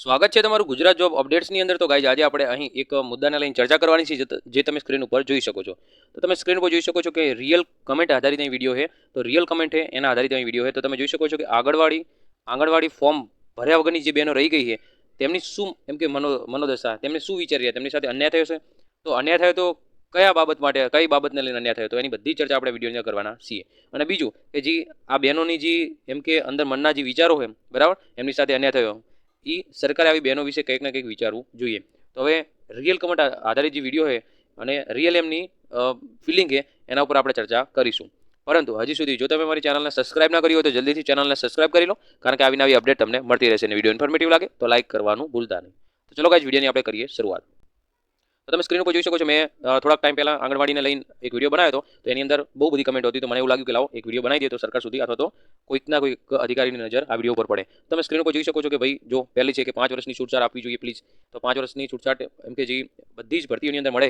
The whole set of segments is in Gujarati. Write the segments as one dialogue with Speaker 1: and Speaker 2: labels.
Speaker 1: સ્વાગત છે તમારું ગુજરાત જોબ અપડેટ્સની અંદર. તો ગાઈઝ આજે આપણે અહીં એક મુદ્દાને લઈને ચર્ચા કરવાની છે, જે તમે સ્ક્રીન ઉપર જોઈ શકો છો. તો તમે સ્ક્રીન ઉપર જોઈ શકો છો કે રિયલ કમેન્ટ આધારિત અહીં વીડિયો છે. તો રિયલ કમેન્ટ છે, એના આધારિત અહીં વીડિયો છે. તો તમે જોઈ શકો છો કે આગળવાળી આંગણવાડી ફોર્મ ભર્યા વગરની જે બહેનો રહી ગઈ છે, તેમની શું, એમ કે મનો, મનોદશા તેમને શું વિચારી તેમની સાથે અન્યાય થયો છે? તો અન્યાય થયો તો કયા બાબત માટે, કઈ બાબતને લઈને અન્યાય થયો? તો એની બધી ચર્ચા આપણે વિડીયોની કરવાના છીએ. અને બીજું કે જે આ બહેનોની જે, એમ કે અંદર મનના જે વિચારો છે, બરાબર? એમની સાથે અન્યાય થયો. એ સરકારે આવી બહેનો વિશે કંઈક ને કંઈક વિચારવું જોઈએ. તો હવે રિયલ કમેન્ટ આધારિત જે વીડિયો છે અને રિયલ એમની ફિલિંગ છે, એના ઉપર આપણે ચર્ચા કરીશું. પરંતુ હજી સુધી જો તમે મારી ચેનલને સબસ્ક્રાઇબ ના કરી હોય તો જલ્દીથી ચેનલને સબસ્ક્રાઇબ કરી લો, કારણ કે આવી નવી અપડેટ તમને મળતી રહેશે અને વીડિયો ઇન્ફોર્મેટિવ લાગે, તો લાઇક કરવાનું ભૂલતા નહીં. તો ચલો કાંઈ વિડીયોની આપણે કરીએ શરૂઆત. તો તમે સ્ક્રીન ઉપર જોઈ શકો છો, મેં થોડાક ટાઈમ પહેલાં આંગણવાડીને લઈને એક વીડિયો બનાવ્યો હતો. તો એની અંદર બહુ બધી કમેન્ટ હતી, તો મને એવું લાગ્યું કે લાવો, એક વીડિયો બનાવી દે તો સરકાર સુધી અથવા તો કોઈકના કોઈક અધિકારીની નજર આ વીડિયો ઉપર પડે. તમે સ્ક્રીન ઉપર જોઈ શકો છો કે ભાઈ, જો પહેલી છે કે પાંચ વર્ષની છૂટછાટ આપવી જોઈએ પ્લીઝ તો પાંચ વર્ષની છૂટછાટ એમ કે જે બધી જ ભરતીઓની અંદર મળે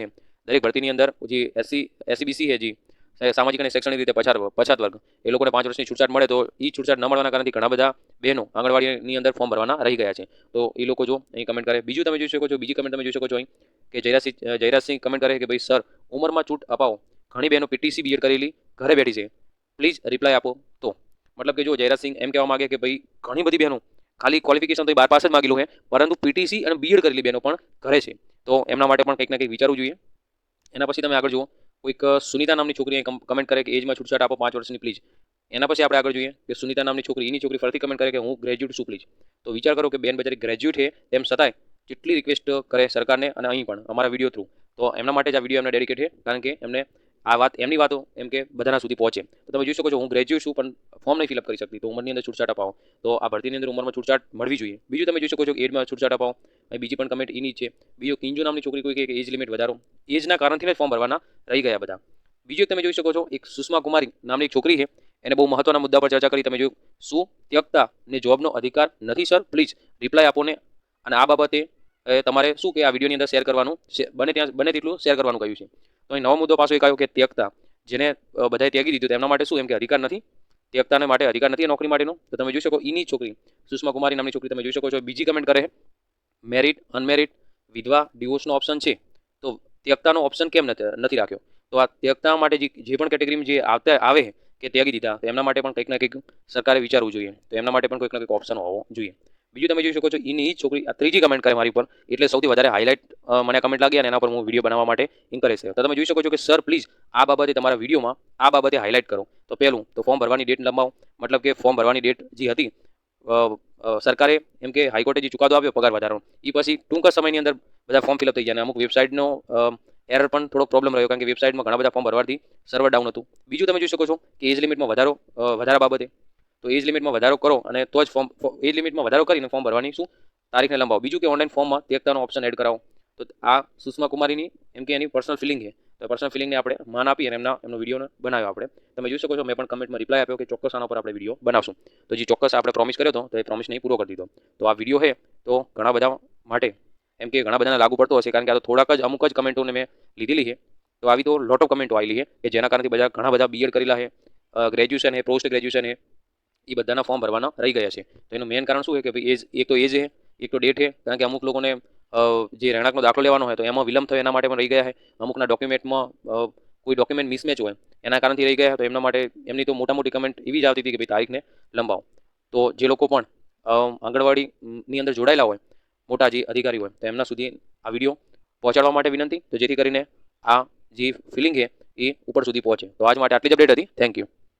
Speaker 1: દરેક ભરતીની અંદર જે એસસી એસસીબીસી છે, જે સામાજિક અને શૈક્ષણિક રીતે પછાત પછાત વર્ગ, એ લોકોને પાંચ વર્ષની છૂટછાટ મળે તો એ છૂટછાટ ન મળવાના કારણથી ઘણા બધા બહેનો આંગણવાડીની અંદર ફોર્મ ભરવાના રહી ગયા છે. તો એ લોકો જો અહીં કમેન્ટ કરે. બીજું તમે જોઈ શકો છો, બીજી કમેન્ટ તમે જોઈ શકો છો અહીં. કે જયરાજસિંહ જયરાજસિંહ કમેન્ટ કરે કે, ભાઈ સર ઉંમરમાં છૂટ અપાવો. ઘણી બહેનો પીટીસી બીએડ કરેલી, ઘરે બેઠી છે. પ્લીઝ રિપ્લાય આપો તો. મતલબ કે જો જયરાજસિંહ એમ કહેવા માંગે કે, ભાઈ, ઘણી બધી બહેનો, ખાલી ક્વોલિફિકેશન તો બાર પાસ જ માગેલું છે, પરંતુ પીટીસી અને બીએડ કરેલી બહેનો પણ ઘરે છે. તો એમના માટે પણ કંઈક ને કંઈક વિચારવું જોઈએ. એના પછી તમે આગળ જુઓ. કોઈક સુનિતા નામની છોકરીએ કમેન્ટ કરે કે એજમાં છૂટછાટ આપો પાંચ વર્ષની પ્લીઝ એના પછી આપણે આગળ જોઈએ કે, સુનિતા નામની છોકરી, એની છોકરી ફરીથી કમેન્ટ કરે કે, હું ગ્રેજ્યુએટ છું પ્લીઝ તો વિચાર કરો કે, બેન બજારી ગ્રેજ્યુએટ છે, તેમ છતાંય કેટલી રિક્વેસ્ટ કરે સરકારને અને અહીં પણ અમારા વીડિયો થ્રુ તો એમના માટે જ આ વીડિયો એમને ડેડિકેટ છે, કારણ કે એમને આ વાત, એમની વાતો એમ કે બધાના સુધી પહોંચે. તો તમે જોઈ શકો છો, હું ગ્રેજ્યુએટ છું, પણ ફોર્મ નહીં ફિલઅપ કરી શકતી, તો ઉંમરની અંદર છૂટછાટ અપાવો. તો આ ભરતીની અંદર ઉંમરમાં છૂટછાટ મળવી જોઈએ. બીજું તમે જોઈ શકો છો કે એજમાં છૂટછાટ અપાવો. અહીં બીજી પણ કમેન્ટ એની છે. બીજો કિંજો નામની છોકરી કોઈ કે એજ લિમિટ વધારો. એજના કારણથી ફોર્મ ભરવાના રહી ગયા બધા. બીજું તમે જોઈ શકો છો, એક સુષ્મા કુમારી નામની છોકરી છે. એને બહુ મહત્વના મુદ્દા પર ચર્ચા કરી. તમે જોયું શું ત્યક્તા ને જોબનો અધિકાર નથી સર પ્લીઝ રિપ્લાય આપો ને. અને આ બાબતે તમારે શું કે આ વિડીયોની અંદર શેર કરવાનું? બને ત્યાં, બને તેટલું શેર કરવાનું કહ્યું છે. તો અહીં નવો મુદ્દો પાછો એ કહ્યું કે ત્યક્તા, જેને બધાએ ત્યાગી દીધું તેમના માટે શું? એમ કે અધિકાર નથી. ત્યક્તાને માટે અધિકાર નથી નોકરી માટેનો. તો તમે જોઈ શકો એની છોકરી સુષ્મા કુમારી નામની છોકરી તમે જોઈ શકો છો. બીજી કમેન્ટ કરે મેરિટ અનમેરિટ વિધવા ડિવોર્સનો ઓપ્શન છે. તો ત્યક્તાનો ઓપ્શન કેમ નથી રાખ્યો? તો આ ત્યક્તા માટે જે પણ કેટેગરીમાં જે આવતા, આવે કે ત્યાગી દીધા, તો એમના માટે પણ કંઈક ના કંઈક સરકારે વિચારવું જોઈએ. તો એમના માટે પણ કંઈક ના કંઈક ઓપ્શન હોવો જોઈએ. બીજું તમે જોઈ શકો છો, એની છોકરી, આ ત્રીજી કમેન્ટ કરે મારી પર એટલે સૌથી વધારે હાઇલાઇટ મને કમેન્ટ લાગી અને એના પર હું વીડિયો બનાવવા માટે ઇન્કરેજ થયો તો તમે જોઈ શકો છો કે સર પ્લીઝ આ બાબતે તમારા વિડીયોમાં આ બાબતે હાઇલાઇટ કરો. તો પહેલું, તો ફોર્મ ભરવાની ડેટ લંબાવો. મતલબ કે ફોર્મ ભરવાની ડેટ જે હતી સરકારે એમ કે હાઈકોર્ટે જે ચુકાદો આપ્યો પગાર વધારો એ પછી ટૂંક સમયની અંદર બધા ફોર્મ ફિલઅપ થઈ ગયા અને અમુક વેબસાઇટનો એરર પણ થોડો પ્રોબ્લેમ રહ્યો કારણ કે વેબસાઇટમાં ઘણા બધા ફોર્મ ભરવાથી સર્વર ડાઉન હતું. બીજું તમે જોઈ શકો છો કે એજ લિમિટમાં વધારો વધારા બાબતે તો એજ લિમિટમાં વધારો કરો અને તો જ ફોર્મ એજ લિમિટમાં વધારો કરીને ફોર્મ ભરવાની શું? તારીખને લંબાવો. બીજું કે ઓનલાઈન ફોર્મમાં ત્યક્તાનો ઓપ્શન એડ કરાવો. તો આ સુષ્મા કુમારીની, એમ કે એની પર્સનલ ફિલિંગ છે. તો પર્સનલ ફિલિંગને આપણે માન આપી અને એમના, એમનો વીડિયો બનાવ્યો આપણે. તમે જોઈ શકો છો, મેં પણ કમેન્ટમાં રિપ્લાય આપ્યો કે ચોક્કસ આના પર આપણે વીડિયો બનાવશું. તો જે ચોક્કસ આપણે પ્રોમિસ કર્યો હતો, તો એ પ્રોમિસ નહીં પૂરો કરી દીધો. તો આ વીડિયો છે, તો ઘણા બધા માટે, એમ કે ઘણા બધાને લાગુ પડતો હશે, કારણ કે આ તો થોડાક જ, અમુક જ કમેન્ટોને મેં લીધેલી છે. તો આવી તો લોટ ઓફ કમેન્ટો આવેલી છે, કે જેના કારણથી બધા ઘણા બધા બીએડ કરેલા છે. ગ્રેજ્યુએશન છે પોસ્ટ ગ્રેજ્યુએશન છે એ બધાના ફોર્મ ભરવાના રહી ગયા છે. તો એનું મેઇન કારણ શું છે કે ભાઈ એજ એક તો એજ છે, એક તો ડેટ છે, કારણ કે અમુક લોકોને જે રહેણાંકનો દાખલો લેવાનો હોય તો એમાં વિલંબ થયો એના માટે પણ રહી ગયા છે. અમુકના ડોક્યુમેન્ટમાં કોઈ ડોક્યુમેન્ટ મિસમેચ હોય એના કારણથી રહી ગયા તો એમના માટે, એમની તો મોટા મોટી કમેન્ટ એવી જ આવતી હતી કે ભાઈ તારીખને લંબાવો. તો જે લોકો પણ આંગણવાડીની અંદર જોડાયેલા હોય, મોટા જે અધિકારી હોય, તો એમના સુધી આ વીડિયો પહોંચાડવા માટે વિનંતી. તો જેથી કરીને આ જે ફિલિંગ છે એ ઉપર સુધી પહોંચે. તો આજ માટે આટલી જ અપડેટ હતી. Thank you